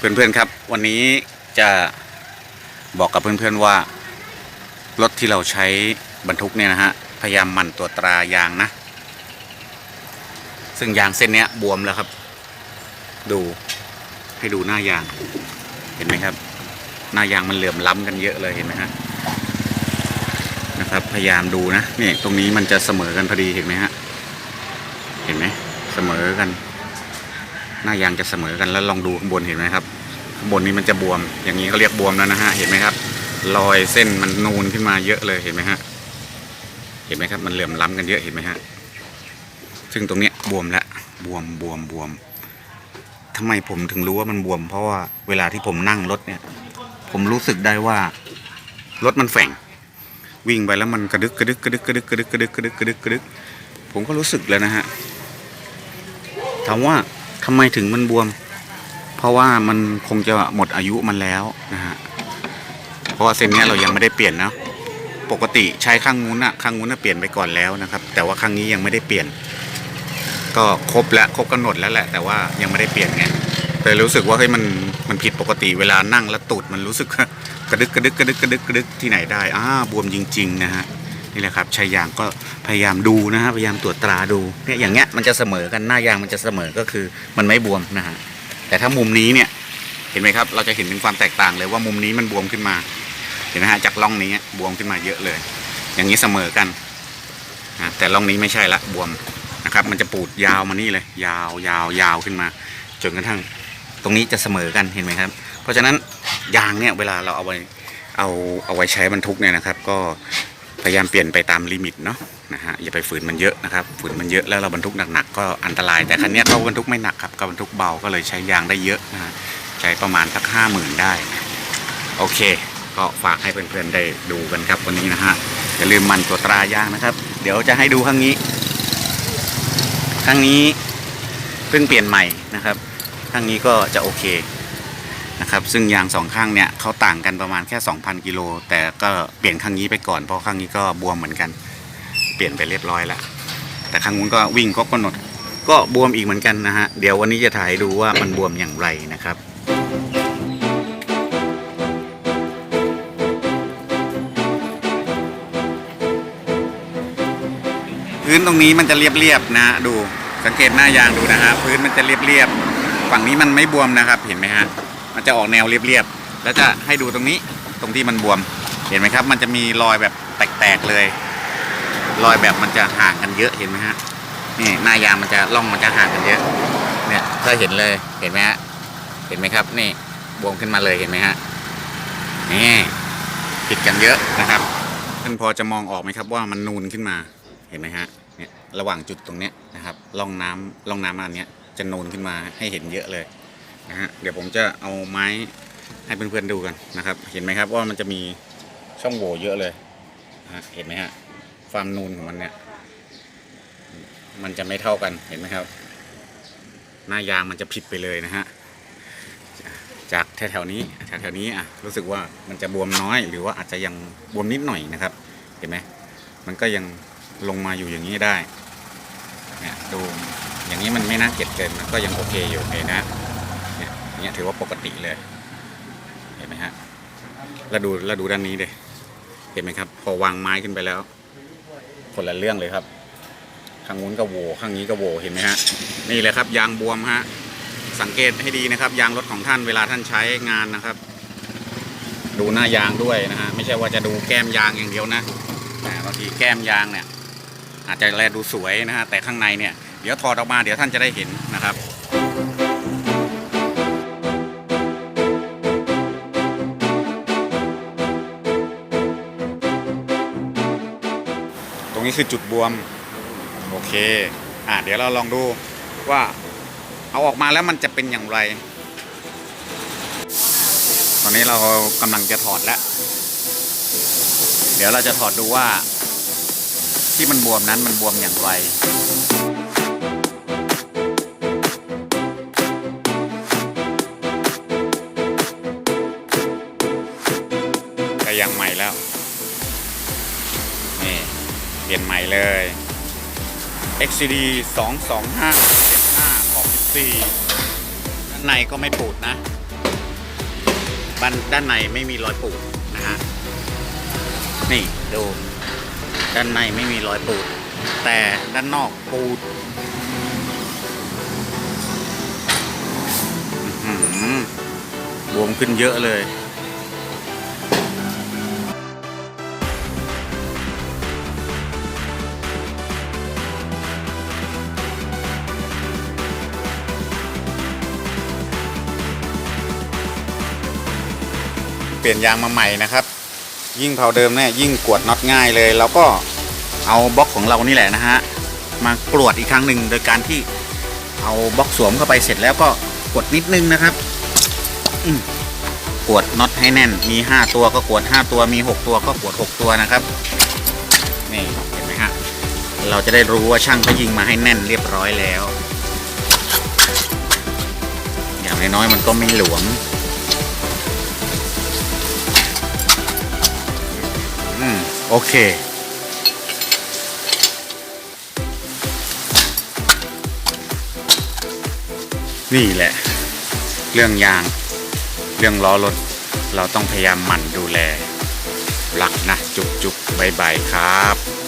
เพื่อนๆครับ วันนี้จะบอกกับเพื่อนๆว่า รถที่เราใช้บรรทุกเนี่ยนะฮะพยายามมันตรวตรายางนะ ซึ่งยางเส้นเนี้ยบวมแล้วครับ ดูให้ดูหน้ายาง เห็นไหมครับ หน้ายางมันเหลื่อมล้ำกันเยอะเลยเห็นไหมฮะนะครับพยายามดูนะนี่ตรงนี้มันจะเสมอกันพอดีเห็นไหมฮะเห็นไหมเสมอกัน หน้ายางจะเสมอกันแล้วลองดูข้างบนเห็นไหมครับข้างบนนี้มันจะบวม อย่างนี้เขาเรียกบวมแล้วนะฮะเห็นไหมครับ รอยเส้นมันนูนขึ้นมาเยอะเลยเห็นไหมฮะเห็นไหมครับ มันเหลื่อมล้ำกันเยอะเห็นไหมฮะซึ่งตรงเนี้ยบวมแล้วบวมบวมบวมทำไมผมถึงรู้ว่ามันบวม เพราะว่าเวลาที่ผมนั่งรถเนี่ย ผมรู้สึกได้ว่ารถมันแฝงวิ่งไปแล้วมันกระดึกกระดึกกระดึกกระดึกกระดึกกระดึกกระดึกกระดึกกระดึกผมก็รู้สึกแล้วนะฮะถามว่า ทำไมถึงมันบวม เพราะว่ามันคงจะหมดอายุมันแล้วนะฮะเพราะว่าเส้นเนี้ยเรายังไม่ได้เปลี่ยนนะปกติใช้ข้างนู้นอะข้างนู้นน่ะเปลี่ยนไปก่อนแล้วนะครับ แต่ว่าข้างนี้ยังไม่ได้เปลี่ยน ก็ครบแล้วครบกำหนดแล้วแหละ แต่ว่ายังไม่ได้เปลี่ยนไงแต่รู้สึกว่าเฮ้ยมันมันผิดปกติเวลานั่งแล้วตูดมันรู้สึกกระดึกกระดึกกระดึกกระดึกกระดึกที่ไหนได้อ่าบวมจริง ๆ นะฮะ นี่แหละครับชายยางก็พยายามดูนะฮะพยายามตรวจตราดูเนี่ยอย่างเงี้ยมันจะเสมอกันหน้ายางมันจะเสมอก็คือมันไม่บวมนะฮะแต่ถ้ามุมนี้เนี่ยเห็นไหมครับ เราจะเห็นถึงความแตกต่างเลยว่ามุมนี้มันบวมขึ้นมา เห็นไหมฮะจากร่องนี้บวมขึ้นมาเยอะเลย อย่างนี้เสมอกันนะแต่ร่องนี้ไม่ใช่ละบวมนะครับ มันจะปูดยาวมานี่เลย ยาวยาวยาวขึ้นมา จนกระทั่งตรงนี้จะเสมอกันเห็นไหมครับ เพราะฉะนั้นยางเนี่ยเวลาเราเอาไว้เอาเอาไว้ใช้บรรทุกเนี่ยนะครับ ก็ พยายามเปลี่ยนไปตามลิมิตเนาะนะฮะอย่าไปฝืนมันเยอะนะครับฝืนมันเยอะแล้วเราบรรทุกหนักๆก็อันตราย แต่คันนี้เขาบรรทุกไม่หนักครับก็บรรทุกเบาก็เลยใช้ยางได้เยอะนะฮะใช้ประมาณสักห้าหมื่นได้โอเค ก็ฝากให้เพื่อนๆได้ดูกันครับวันนี้นะฮะอย่าลืมมันตัวตรายางนะครับ เดี๋ยวจะให้ดูข้างนี้ข้างนี้เพิ่งเปลี่ยนใหม่นะครับข้างนี้ก็จะโอเค นะครับซึ่งยางสองข้างเนี่ยเขาต่างกันประมาณแค่ 2,000 กิโล แต่ก็เปลี่ยนข้างนี้ไปก่อนเพราะข้างนี้ก็บวมเหมือนกัน เปลี่ยนไปเรียบร้อยแล้วแต่ข้างนู้นก็วิ่งก็กำหนดก็บวมอีกเหมือนกันนะฮะเดี๋ยววันนี้จะถ่ายดูว่ามันบวมอย่างไรนะครับพื้นตรงนี้มันจะเรียบๆนะดูสังเกตหน้ายางดูนะฮะพื้นมันจะเรียบๆฝั่งนี้มันไม่บวมนะครับเห็นไหมฮะ มันจะออกแนวเรียบๆแล้วจะให้ดูตรงนี้ตรงที่มันบวม เห็นไหมครับ มันจะมีรอยแบบแตกๆเลย รอยแบบมันจะห่างกันเยอะเห็นไหมฮะนี่หน้ายางมันจะร่องมันจะห่างกันเยอะ เนี่ยถ้าเห็นเลยเห็นไหมฮะเห็นไหมครับ นี่บวมขึ้นมาเลยเห็นไหมฮะนี่ผิดกันเยอะนะครับท่านพอจะมองออกไหมครับว่ามันนูนขึ้นมาเห็นไหมฮะเนี่ยระหว่างจุดตรงเนี้ยนะครับร่องน้ำร่องน้ำอันเนี้ยจะนูนขึ้นมาให้เห็นเยอะเลย นะฮะเดี๋ยวผมจะเอาไม้ให้เพื่อนๆดูกันนะครับ เห็นไหมครับว่ามันจะมีช่องโหว่เยอะเลยฮะเห็นไหมฮะความนูนของมันเนี่ย มันจะไม่เท่ากันเห็นไหมครับ หน้ายางมันจะผิดไปเลยนะฮะจากแถวๆนี้แถวๆนี้อะรู้สึกว่ามันจะบวมน้อย หรือว่าอาจจะยังบวมนิดหน่อยนะครับ เห็นไหมมันก็ยังลงมาอยู่อย่างนี้ได้เนี่ยดูอย่างนี้มันไม่น่าเกลียดเกินมันก็ยังโอเคอยู่เห็นะ อย่างเงี้ยถือว่าปกติเลย เห็นไหมฮะแล้วดูแล้วดูด้านนี้เลยเห็นไหมครับ พอวางไม้ขึ้นไปแล้ว คนละเรื่องเลยครับ ข้างนู้นก็โวข้างนี้ก็โวเห็นไหมฮะนี่เลยครับ ยางบวมฮะสังเกตให้ดีนะครับ ยางรถของท่านเวลาท่านใช้งานนะครับ ดูหน้ายางด้วยนะฮะไม่ใช่ว่าจะดูแก้มยางอย่างเดียวนะแต่บางทีแก้มยางเนี่ย อาจจะแลดูสวยนะฮะแต่ข้างในเนี่ยเดี๋ยวถอดออกมาเดี๋ยวท่านจะได้เห็นนะครับ นี้คือจุดบวม โอเค อะเดี๋ยวเราลองดูว่าเอาออกมาแล้วมันจะเป็นอย่างไร ตอนนี้เรากำลังจะถอดแล้ว เดี๋ยวเราจะถอดดูว่า ที่มันบวมนั้นมันบวมอย่างไรก็ยังใหม่แล้ว ลี่ยนใหม่เลย XCD 225 75ขอบ14ด้านในก็ไม่ปูดนะบ้านด้านในไม่มีรอยปูดนะฮะ นี่ดูด้านในไม่มีรอยปูด แต่ด้านนอกปูดบวมขึ้นเยอะเลย เปลี่ยนยางมาใหม่นะครับ ยิ่งเผาเดิมเนี่ยยิ่งกวดน็อตง่ายเลยเราก็เอาบล็อกของเรานี่แหละนะฮะมากรวดอีกครั้งหนึ่งโดยการที่เอาบล็อกสวมเข้าไปเสร็จแล้วก็กดนิดนึงนะครับกวดน็อตให้แน่น มี 5 ตัวก็กวด5 ตัวมี 6 ตัวก็กวด6 ตัวนะครับ นี่เห็นไหมฮะเราจะได้รู้ว่าช่างเขายิงมาให้แน่นเรียบร้อยแล้ว อย่างน้อยๆมันก็ไม่หลวม อืม โอเค นี่แหละ เรื่องยาง เรื่องล้อรถ เราต้องพยายามหมั่นดูแล หลักนะ จุกจุกบายบายครับ